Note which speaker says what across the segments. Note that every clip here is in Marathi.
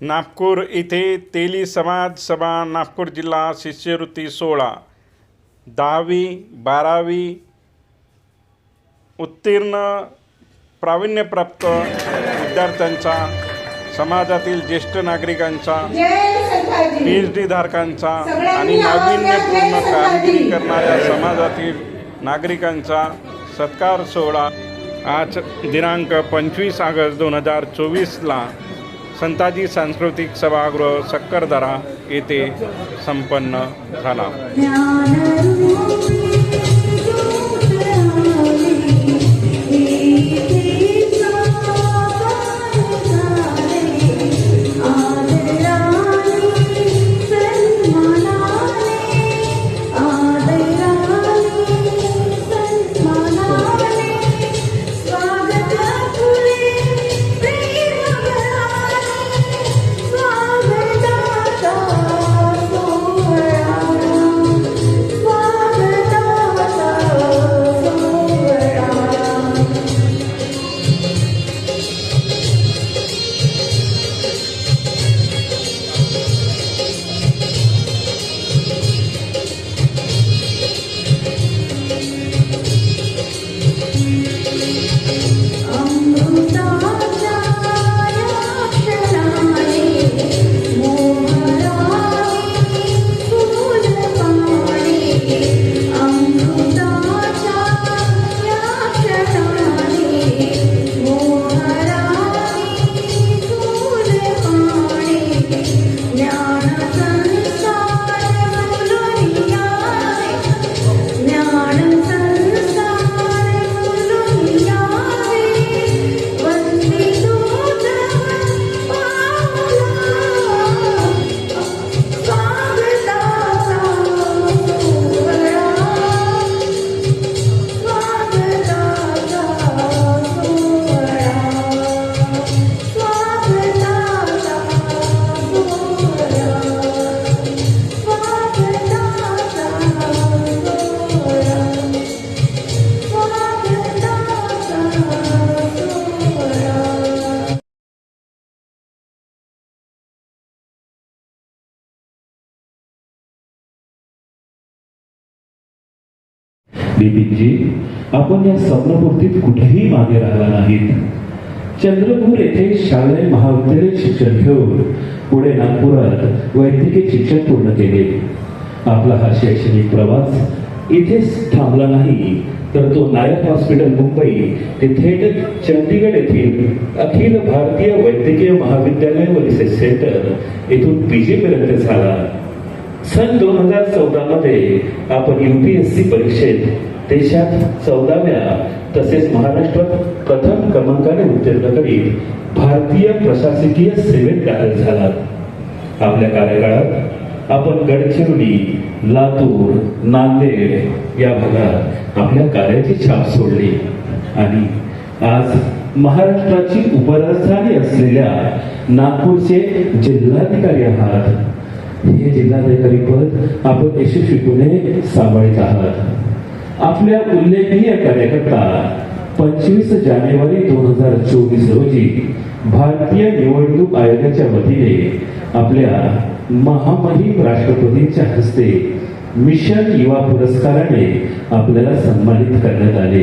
Speaker 1: नागपूर येथे तेली समाज सभा नागपूर जिल्हा शिष्यवृत्ती सोहळा. दहावी बारावी उत्तीर्ण प्रावीण्यप्राप्त विद्यार्थ्यांचा समाजातील ज्येष्ठ नागरिकांचा पी एच डी धारकांचा आणि नाविन्यपूर्ण कामगिरी करणाऱ्या समाजातील नागरिकांचा सत्कार सोहळा. आज दिनांक पंचवीस ऑगस्ट दोन हजार चोवीसला संताजी सांस्कृतिक सभागृह सक्करदरा येथे संपन्न झाला.
Speaker 2: बिपिनजी आपण या स्वप्नपूर्तीत कुठेही मागे राहिला नाहीत. चंद्रपूर येथे शालेय महाविद्यालय शिक्षण घेऊन पुढे नागपुरात वैद्यकीय शिक्षण पूर्ण केले. आपला हा शैक्षणिक प्रवास इथेच थांबला नाही तर तो नायक हॉस्पिटल मुंबई ते थेट चंदीगड येथील अखिल भारतीय वैद्यकीय महाविद्यालय व रिसर्च सेंटर येथून पीजी पर्यंत झाला. सन दोन हजार चौदा मध्ये आपण युपीएससी परीक्षेत देशात चौदाव्या तसेच महाराष्ट्रात प्रथम क्रमांकाने उत्तीर्ण करीत भारतीय प्रशासकीय सेवेत दाखल झालात. आपल्या कार्यकाळात आपण गडचिरोली लातूर नांदेड या भागात आपल्या कार्याची छाप सोडली. आणि आज महाराष्ट्राची उपराजधानी असलेल्या नागपूरचे जिल्हाधिकारी आहात. हे जिल्हाधिकारी पद आपण यशस्वीपणे सांभाळत आहात. आपल्या उल्लेखनीय कार्याकरता पंचवीस जानेवारी दोन हजार चोवीस रोजी भारतीय निवडणूक आयोगाच्या वतीने आपल्या महामहिम राष्ट्रपतींच्या हस्ते मिशन युवा पुरस्काराने आपल्याला सन्मानित करण्यात आले.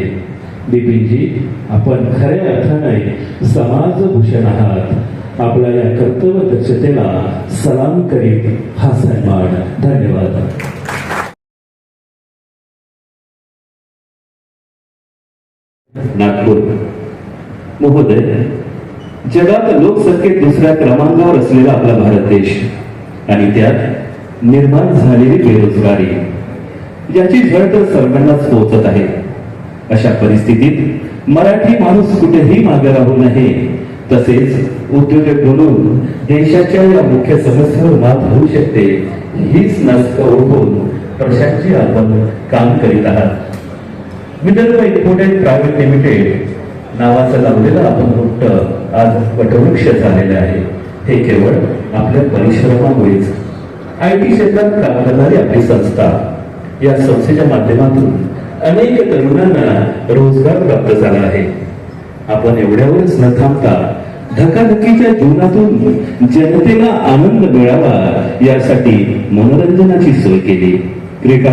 Speaker 2: बिपिनजी आपण खऱ्या अर्थाने समाजभूषण आहात. आपल्या या कर्तव्य दक्षतेला सलाम करीत हा सन्मान धन्यवाद. नागपूर. महोदय जगात लोकसंख्येत दुसऱ्या क्रमांकावर असलेला आपला भारत देश आणि त्यात निर्माण झालेली बेरोजगारी याची झळ तर सर्वांनाच पोहोचत आहे. अशा परिस्थितीत मराठी माणूस कुठेही मागे राहू नये. तसेच उद्योजक बनून देशाच्या या मुख्य समस्येवर मात होऊ शकते हीच नसतं ओळखून प्रशांतजी आपण काम करीत आहात. विदर्भ एक्सपोर्टेड प्रायव्हेट लिमिटेड नावाचं लावलेलं आपण वृत्त आज वटवृक्ष झालेलं आहे. हे केवळ आपल्या परिश्रमामुळेच. आय टी क्षेत्रात काम करणारी आपली संस्था. या संस्थेच्या माध्यमातून अनेक तरुणांना रोजगार प्राप्त झाला आहे. आपण एवढ्यावरच न थांबता धकाधकीच्या जीवनातून जनतेला आनंद मिळावा यासाठी मनोरंजनाची सोय केली. क्रीडा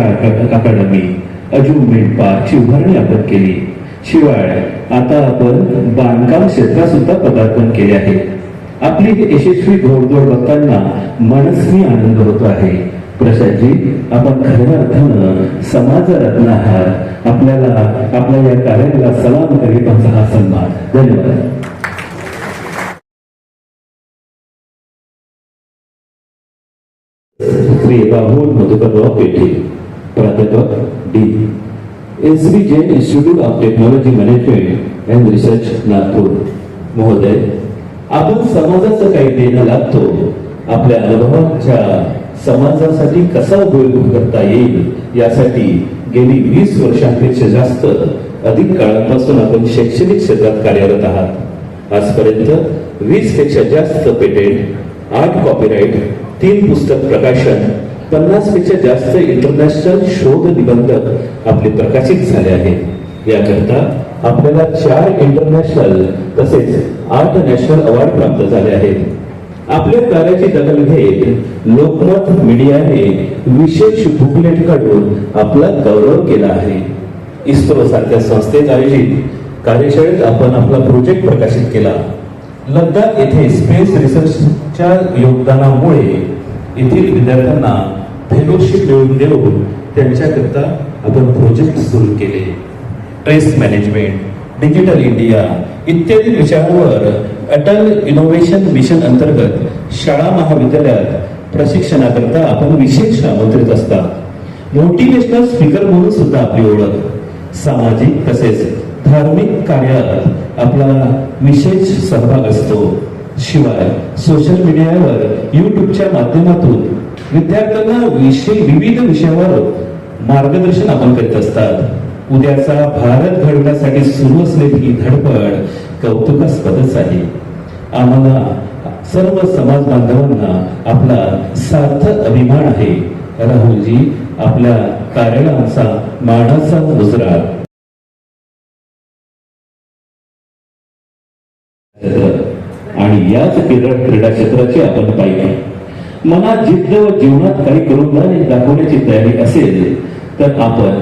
Speaker 2: अकादमी अजून पार्कची उभारणी आपण केली. शिवाय आता आपण बांधकाम क्षेत्रात सुद्धा पदार्पण केले आहे. आपली यशस्वी घोडदोड बघताना मनस्वी आनंद होतो आहे. प्रसादजी आपण खऱ्या अर्थानं समाजरत्न आहात. आपल्याला आपल्या या कार्याला सलाम करीत आमचा हा सन्मान. धन्यवाद. श्री मधुकरराव पेठे प्राध्यापक D. S B Jain institute of technology management and research Nagpur. महोदय आपण समाजाचं काही देणं लागतो. आपल्या अनुभवाच्या समाजासाठी कसा उपयोग करता येईल यासाठी गेली वीस वर्षांपेक्षा जास्त अधिक काळापासून आपण शैक्षणिक क्षेत्रात कार्यरत आहात. आजपर्यंत वीसपेक्षा जास्त पेटेंट आठ कॉपीराईट तीन पुस्तक प्रकाशन पन्नासपेक्षा जास्त इंटरनॅशनल शोध निबंध आपले प्रकाशित झाले आहेत. याकरता आपल्याला चार इंटरनॅशनल तसेच आठ नॅशनल अवॉर्ड प्राप्त झाले आहेत. आपल्या कार्याची दखल घेत लोकमत मीडियाने विशेष बुकलेट काढून आपला गौरव केला आहे. इस्रो सारख्या संस्थेत आयोजित कार्यशाळेत आपण आपला प्रोजेक्ट प्रकाशित केला. लद्दाख येथे स्पेस रिसर्चच्या योगदानामुळे येथील विद्यार्थ्यांना फेलोशिप मिळवून देऊन त्यांच्याकरता आपण प्रोजेक्ट सुरू केले. ट्रेस मॅनेजमेंट डिजिटल इंडिया इत्यादी विषयांवर अटल इनोव्हेशन मिशन अंतर्गत शाळा महाविद्यालयात प्रशिक्षणाकरता आपण विशेष आमंत्रित असतात मोटिवेशनल स्पीकर म्हणून सुद्धा आपली ओळख. सामाजिक तसेच धार्मिक कार्यात आपला विशेष सहभाग असतो. शिवाय सोशल मीडियावर युट्यूबच्या माध्यमातून विद्यार्थ्यांना विषय विविध विषयावर मार्गदर्शन आपण करीत असतात. उद्याचा भारत घडवण्यासाठी सुरू असलेली धडपड कौतुकास्पदच आहे. आम्हाला सर्व समाज बांधवांना आपला सार्थक अभिमान आहे. राहुलजी आपल्या कार्याला आमचा मानाचा आणि याच क्रीडा क्रीडा क्षेत्राची आपण पाहिजे मनात जिद्द व जीवनात काही करून दाखव- दाखवण्याची तयारी असेल तर आपण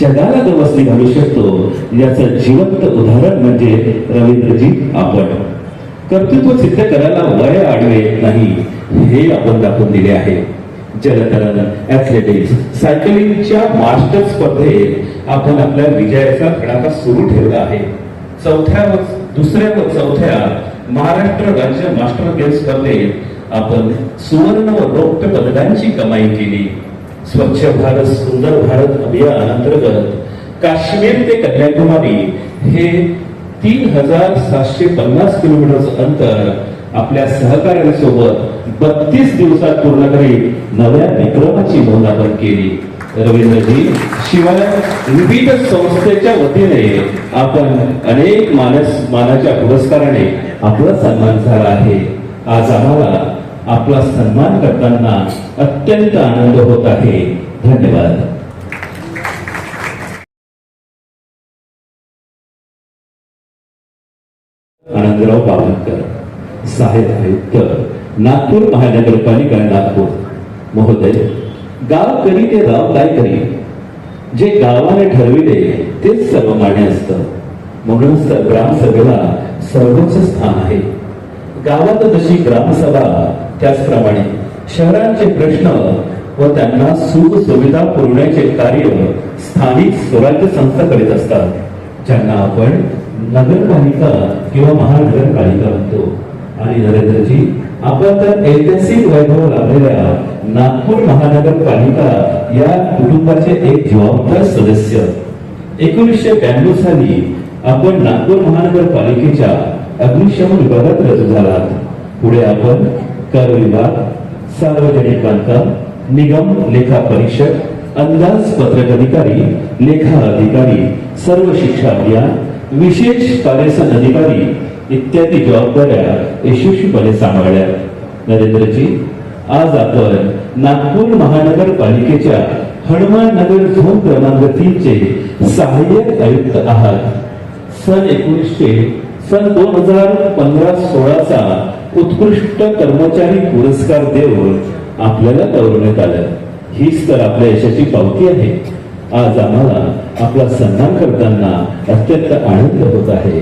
Speaker 2: जगाला गवसणी घालू शकतो. याचं जिवंत उदाहरण म्हणजे रवींद्रजी आपण कर्तृत्व सिद्ध करायला वय आढळ येत नाही हे आपण दाखवून दिले आहे. जलतरण ऍथलेटिक्स सायकलिंगच्या मास्टर स्पर्धेत आपण आपल्या विजयाचा धडाका सुरू ठेवला आहे. चौथ्या व दुसऱ्या व चौथ्या महाराष्ट्र राज्य मास्टर गेम स्पर्धेत आपण सुवर्ण व रौप्य पदकांची कमाई केली. स्वच्छ भारत सुंदर भारत अभियान अंतर्गत काश्मीर ते कन्याकुमारी हे तीन हजार सातशे पन्नास किलोमीटरचं अंतर आपल्या सहकार्यासोबत बत्तीस दिवसात पूर्ण करीत नव्या विक्रमाची नोंद आपण केली. रवींद्रजी शिवाय विविध संस्थेच्या वतीने आपण अनेक मानस मानाच्या पुरस्काराने आपला सन्मान झाला आहे. आज आम्हाला आपला सन्मान करताना अत्यंत आनंद होत आहे. धन्यवाद. आनंदराव बावनकर साहेब आयुक्त नागपूर महानगरपालिका नागपूर? महोदय गाव करी ते राव काय करी? जे गावाने ठरविले तेच सर्व मान्य असतं. म्हणूनच ग्रामसभेला सर्वोच्च स्थान आहे. गावात जशी ग्रामसभा त्याचप्रमाणे शहरांचे प्रश्न व त्यांना सुख सुविधा पुरवण्याचे कार्य स्थानिक स्वराज्य संस्था करीत असतात. ज्यांना आपण नगरपालिका किंवा महानगरपालिका म्हणतो. आणि नरेंद्रजी आपण तर ऐतिहासिक वैभव लाभलेल्या नागपूर महानगरपालिका या कुटुंबाचे एक जबाबदार सदस्य. एकोणीसशे ब्याण्णव साली आपण नागपूर महानगरपालिकेच्या अग्निशमन विभागात रजू झालात. पुढे आपण कर विभाग सार्वजनिक बांधकाम निगम लेखा परीक्षक अंदाज पत्रक अधिकारी लेखा अधिकारी सर्व शिक्षा अभियान विशेष कार्यसन अधिकारी इत्यादी जबाबदाऱ्या यशस्वीपणे सांभाळल्या. नरेंद्रजी आज आपण नागपूर महानगरपालिकेच्या हनुमान नगर झोन क्रमांक तीनचे सहाय्यक आयुक्त आहात. सन एकोणीसशे सन दोन हजार पंधरा सोळाचा उत्कृष्ट कर्मचारी पुरस्कार देऊन आपल्याला गौरवण्यात आलं. हीच तर आपल्या यशाची पावती आहे. आज आम्हाला आपला सन्मान करताना अत्यंत आनंद होत आहे.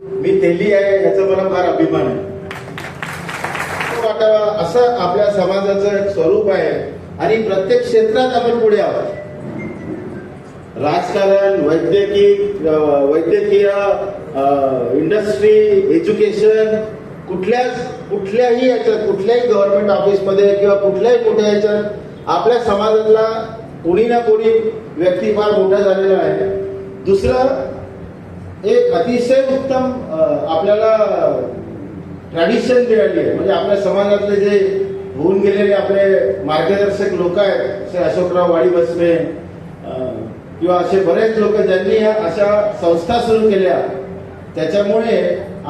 Speaker 3: मी तेली आहे याचा मला फार अभिमान आहे. हो, वाटावा असं आपल्या समाजाचं एक स्वरूप आहे आणि प्रत्येक क्षेत्रात आपण पुढे आहोत. राजकारण वैद्यकीय वैद्यकीय इंडस्ट्री एज्युकेशन कुठल्याच कुठल्याही याच्यात कुठल्याही गव्हर्नमेंट ऑफिसमध्ये किंवा कुठल्याही मोठ्या याच्यात आपल्या समाजातला कोणी ना कोणी व्यक्ती फार मोठा झालेला आहे. दुसरं एक अतिशय उत्तम आपल्याला ट्रॅडिशन मिळाली आहे. म्हणजे आपल्या समाजातले जे होऊन गेलेले आपले मार्गदर्शक लोक आहेत असे अशोकराव वाडी बसवे किंवा असे बरेच लोक ज्यांनी ह्या अशा संस्था सुरू केल्या त्याच्यामुळे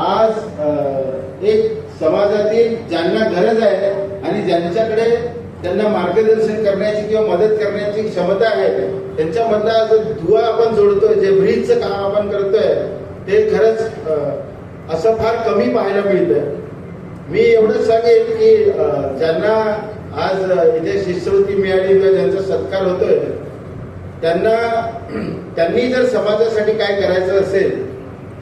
Speaker 3: आज एक समाजातील ज्यांना गरज आहे आणि ज्यांच्याकडे त्यांना मार्गदर्शन करण्याची किंवा मदत करण्याची क्षमता आहे. त्यांच्यामधला जो दुवा आपण जोडतोय जे ब्रिजचं काम आपण करतोय ते खरंच असं फार कमी पाहायला मिळतंय. मी एवढंच सांगेन की ज्यांना आज इथे शिष्यवृत्ती मिळाली किंवा ज्यांचा सत्कार होतोय त्यांना त्यांनी जर समाजासाठी काय करायचं असेल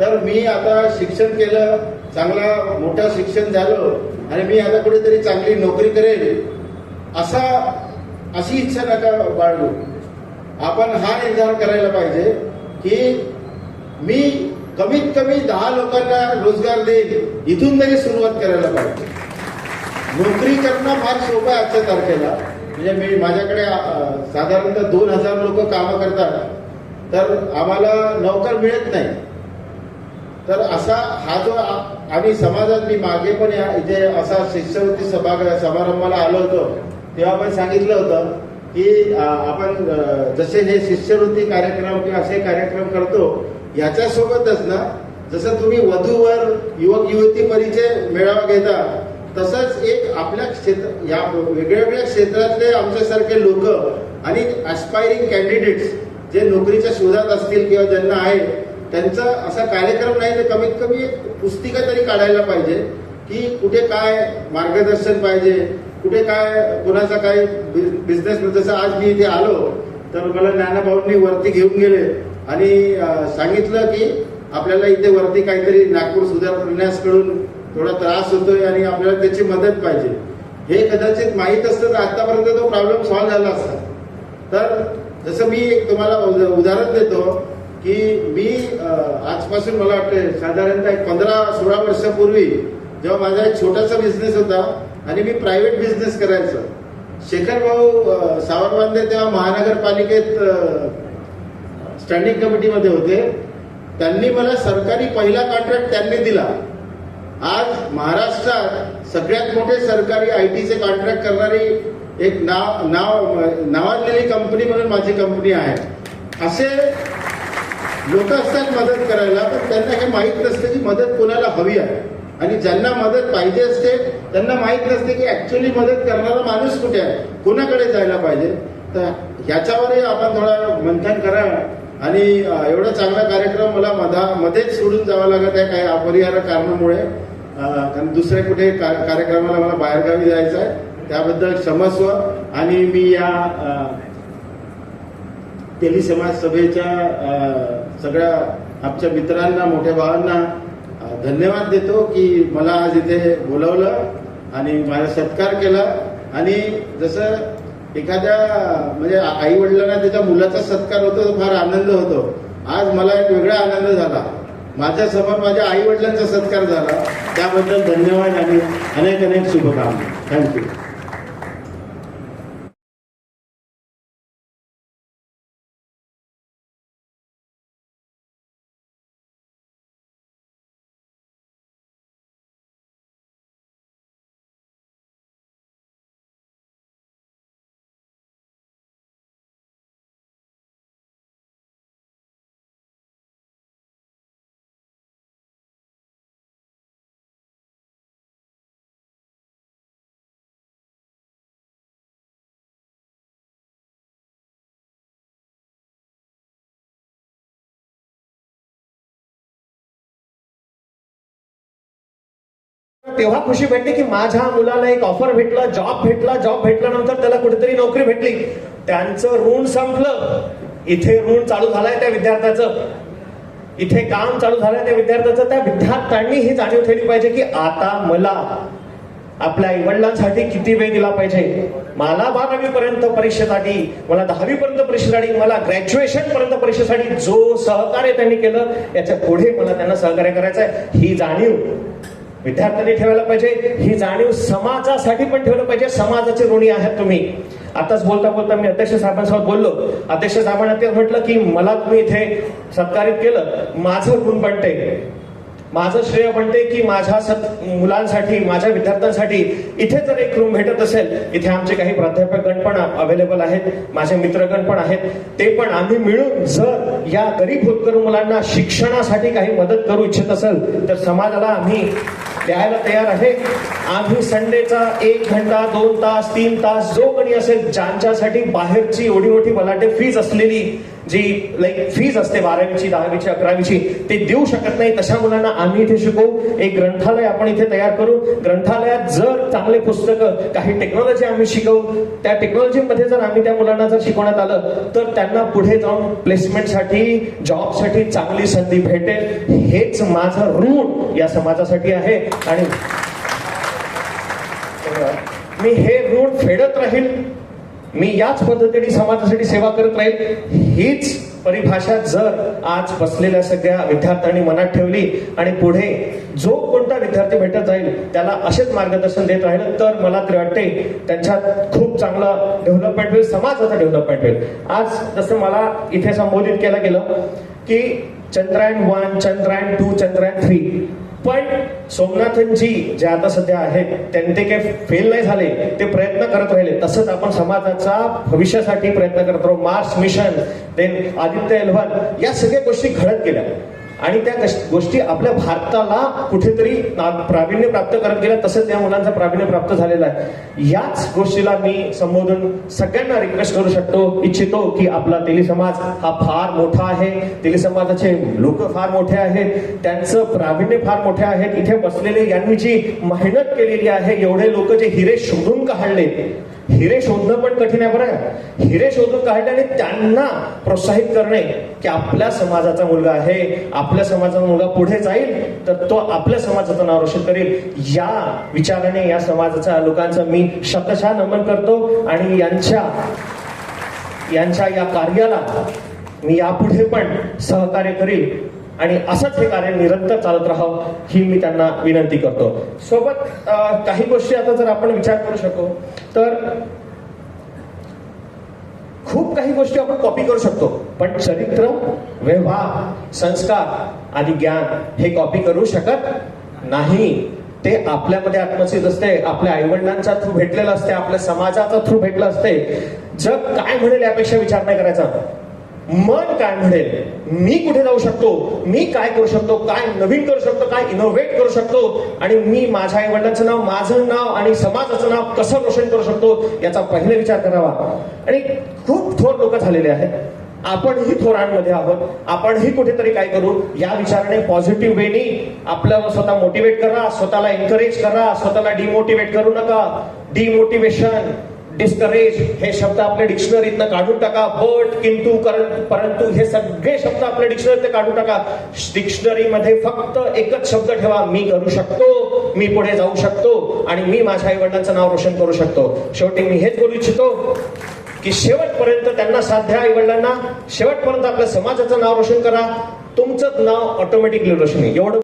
Speaker 3: तर मी आता शिक्षण केलं चांगला मोठं शिक्षण झालं आणि मी आता कुठेतरी चांगली नोकरी करेल असा अशी इच्छा नका बाळगू. आपण हा निर्धार करायला पाहिजे की मी कमीत कमी दहा लोकांना रोजगार देईल इथून तरी सुरुवात करायला पाहिजे. नोकरी करणं फार सोपं आहे आजच्या तारखेला. म्हणजे मी माझ्याकडे साधारणतः दोन हजार लोक कामं करतात. तर आम्हाला नोकर मिळत नाही. तर असा हा जो आम्ही समाजात मी मागे पण या इथे असा शिष्यवृत्ती सभा समारंभाला आलो होतो. तेव्हा पण सांगितलं होतं की आपण जसे हे शिष्यवृत्ती कार्यक्रम किंवा असे कार्यक्रम करतो याच्यासोबतच ना जसं तुम्ही वधूवर युवक युवती परिचय मेळावा घेता तसंच एक आपल्या क्षेत्र या वेगळ्या वेगळ्या क्षेत्रातले आमच्यासारखे लोक आणि अस्पायरिंग कॅन्डिडेट्स जे नोकरीच्या शोधात असतील किंवा ज्यांना आहे त्यांचा असा कार्यक्रम नाही तर कमीत कमी एक पुस्तिका तरी काढायला पाहिजे की कुठे काय मार्गदर्शन पाहिजे कुठे काय कोणाचा काय बिझनेस जसं आज मी इथे आलो तर मला ज्ञानाभाऊंनी वरती घेऊन गेले. आणि सांगितलं की आपल्याला इथे वरती काहीतरी नागपूर सुधार थोडा त्रास होतोय आणि आपल्याला त्याची मदत पाहिजे. हे कदाचित माहीत असतं तर आतापर्यंत तो प्रॉब्लेम सॉल्व्ह झाला असता. तर जसं मी एक तुम्हाला उद- उदाहरण देतो की मी आजपासून मला वाटतं साधारणतः एक पंधरा सोळा वर्षापूर्वी जेव्हा माझा एक छोटासा बिझनेस होता आणि मी प्रायव्हेट बिझनेस करायचो. शेखर भाऊ अं, तेव्हा महानगरपालिकेत स्टँडिंग कमिटीमध्ये होते. त्यांनी मला सरकारी पहिला कॉन्ट्रॅक्ट त्यांनी दिला. आज महाराष्ट्रात सगळ्यात मोठे सरकारी आय टीचे कॉन्ट्रॅक्ट करणारी एक नाव नाव नावाजलेली कंपनी म्हणून माझी कंपनी आहे. असे लोक असतात मदत करायला पण त्यांना हे माहीत नसतं की मदत कोणाला हवी आहे. आणि ज्यांना मदत पाहिजे असते त्यांना माहीत नसते की ऍक्च्युली मदत करणारा माणूस कुठे आहे? कोणाकडे जायला पाहिजे? तर ह्याच्यावरही आपण थोडा मंथन करा आणि एवढा चांगला कार्यक्रम मला मधा मध्येच सोडून जावं लागत आहे काही अपरिहार्य कारणामुळे. कारण दुसऱ्या कुठे कार्यक्रमाला मला बाहेरगावी जायचं आहे त्याबद्दल क्षमस्व. आणि मी या तेली समाज सभेच्या सगळ्या आमच्या मित्रांना मोठ्या भावांना धन्यवाद देतो की मला आज इथे बोलवलं आणि माझा सत्कार केला. आणि जसं एखाद्या म्हणजे आई वडिलांना त्याच्या मुलाचा सत्कार होतो तो फार आनंद होतो. आज मला एक वेगळा आनंद झाला. माझ्यासमोर माझ्या आई वडिलांचा सत्कार झाला. त्याबद्दल धन्यवाद आणि अनेक अनेक शुभकामना थँक्यू
Speaker 4: तेव्हा खुशी भेटली की माझ्या मुलाला एक ऑफर भेटला जॉब भेटला जॉब भेटल्यानंतर त्याला कुठेतरी नोकरी भेटली. त्यांचं ऋण संपलं. इथे ऋण चालू झालंय त्या विद्यार्थ्याचं. इथे काम चालू झालंय त्या विद्यार्थ्याचं. त्या विद्यार्थ्यांनी ही जाणीव ठेवली पाहिजे की आता मला आपल्या आई वडिलांसाठी किती वेळ दिला पाहिजे? मला बारावी पर्यंत परीक्षेसाठी मला दहावी पर्यंत परीक्षेसाठी मला ग्रॅज्युएशन पर्यंत परीक्षेसाठी जो सहकार्य त्यांनी केलं याच्यापुढे मला त्यांना सहकार्य करायचं आहे ही जाणीव विद्यार्थ्यांनी ठेवायला पाहिजे. ही जाणीव समाजासाठी पण ठेवलं पाहिजे. समाजाचे ऋणी आहात तुम्ही. आताच बोलता बोलता मी अध्यक्ष साहेबांसोबत बोललो. अध्यक्ष साहेबांना ते म्हटलं की मला तुम्ही इथे सत्कारित केलं. माझं ऋण पण ते माझं श्रेय म्हणते की माझ्या सत मुलांसाठी माझ्या विद्यार्थ्यांसाठी इथे जर एक रूम भेटत असेल इथे आमचे काही प्राध्यापकगण पण अवेलेबल आहेत. माझे मित्रगण पण आहेत. ते पण आम्ही मिळून जर या गरीब होतकरू मुलांना शिक्षणासाठी काही मदत करू इच्छित असेल तर समाजाला आम्ही द्यायला तयार आहे. आम्ही संडेचा एक घंटा दोन तास तीन तास जो कोणी असेल ज्यांच्यासाठी बाहेरची एवढी मोठी बलाटे फीज असलेली जी लाईक फीज असते बारावीची दहावीची अकरावीची ते देऊ शकत नाही. तशा मुलांना आम्ही इथे शिकवू. एक ग्रंथालय आपण इथे तयार करू. ग्रंथालयात जर चांगले पुस्तकं काही टेक्नॉलॉजी आम्ही शिकवू त्या टेक्नॉलॉजीमध्ये जर आम्ही त्या मुलांना जर शिकवण्यात आलं तर त्यांना पुढे जाऊन प्लेसमेंटसाठी जॉबसाठी चांगली संधी भेटेल. हेच माझं ऋण या समाजासाठी आहे. आणि मी हे ऋण फेडत राहील. मी याच पद्धतीने समाजासाठी सेवा करत राहील. हीच परिभाषा जर आज बसलेल्या सगळ्या विद्यार्थ्यांनी मनात ठेवली आणि पुढे जो कोणता विद्यार्थी भेटत जाईल त्याला असेच मार्गदर्शन देत राहिलं तर मला तरी वाटते त्यांच्यात खूप चांगलं डेव्हलपमेंट होईल समाजाचं डेव्हलपमेंट होईल. आज जसं मला इथे संबोधित केलं गेलं की Chandrayaan one Chandrayaan two Chandrayaan three पण सोमनाथनजी जे आता सध्या आहेत त्यांनी ते काही फेल नाही झाले ते प्रयत्न करत राहिले. तसंच आपण समाजाचा भविष्यासाठी प्रयत्न करत राहू. Mars mission then Aditya L one या सगळ्या गोष्टी घडत गेल्या. आणि त्या गोष्टी आपल्या भारताला कुठेतरी ना- प्रावीण्य प्राप्त करत गेल्या तसंच या मुलांचं प्रावीण्य प्राप्त झालेलं आहे. याच गोष्टीला मी संबोधून सगळ्यांना रिक्वेस्ट करू शकतो इच्छितो की आपला तेली समाज हा फार मोठा आहे. तेली समाजाचे लोक फार मोठे आहेत. त्यांचं प्रावीण्य फार मोठे आहेत. इथे बसलेले यांनी जी मेहनत केलेली आहे एवढे लोक जे हिरे शोधून काढले हिरे शोधणं पण कठीण आहे बरं का? हिरे शोधून काढल्याने त्यांना प्रोत्साहित करणे की आपल्या समाजाचा मुलगा आहे आपल्या समाजाचा मुलगा पुढे जाईल तर तो आपल्या समाजाचं नाव रोशन करेल या विचाराने या समाजाच्या लोकांचं मी शतशः नमन करतो आणि यांच्या यांच्या या कार्याला मी यापुढे पण सहकार्य करील आणि असंच हे कार्य निरंतर चालत राहावं ही मी त्यांना विनंती करतो. सोबत काही गोष्टी आता जर आपण विचार करू शकतो तर खूप काही गोष्टी आपण कॉपी करू शकतो पण चरित्र व्यवहार संस्कार आणि ज्ञान हे कॉपी करू शकत नाही. ते आपल्यामध्ये आत्मचित असते आपल्या आईवडिलांच्या थ्रू भेटलेलं असते आपल्या समाजाचा थ्रू भेटलं असते. जग काय म्हणेल यापेक्षा विचार नाही करायचा. मन काय म्हणेल? मी कुठे जाऊ शकतो? मी काय करू शकतो? काय नवीन करू शकतो? काय इनोव्हेट करू शकतो? आणि मी माझ्या आई वडिलांचं नाव माझं नाव आणि समाजाचं नाव कसं रोशन करू शकतो? याचा पहिले विचार करावा. आणि खूप थोर लोक झालेले आहेत. आपणही थोरांमध्ये आहोत. आपणही कुठेतरी काय करू? या विचाराने पॉझिटिव्ह वेनी आपल्याला स्वतः मोटिवेट करा. स्वतःला एनकरेज करा. स्वतःला डिमोटिवेट करू नका. डिमोटिवेशन डिस्करेज हे शब्द आपल्या डिक्शनरीतनं काढून टाका बट किंतु करं- परंतु हे सगळे शब्द आपल्या डिक्शनरीत काढून टाका। डिक्शनरीमध्ये फक्त एकच शब्द ठेवा मी करू शकतो मी पुढे जाऊ शकतो आणि मी माझ्या आई वडिलांचं नाव रोशन करू शकतो. शेवटी मी हेच बोलू इच्छितो की शेवटपर्यंत त्यांना साध्या आई वडिलांना शेवटपर्यंत आपल्या समाजाचं नाव रोशन करा. तुमचंच नाव ऑटोमॅटिकली रोशन. एवढं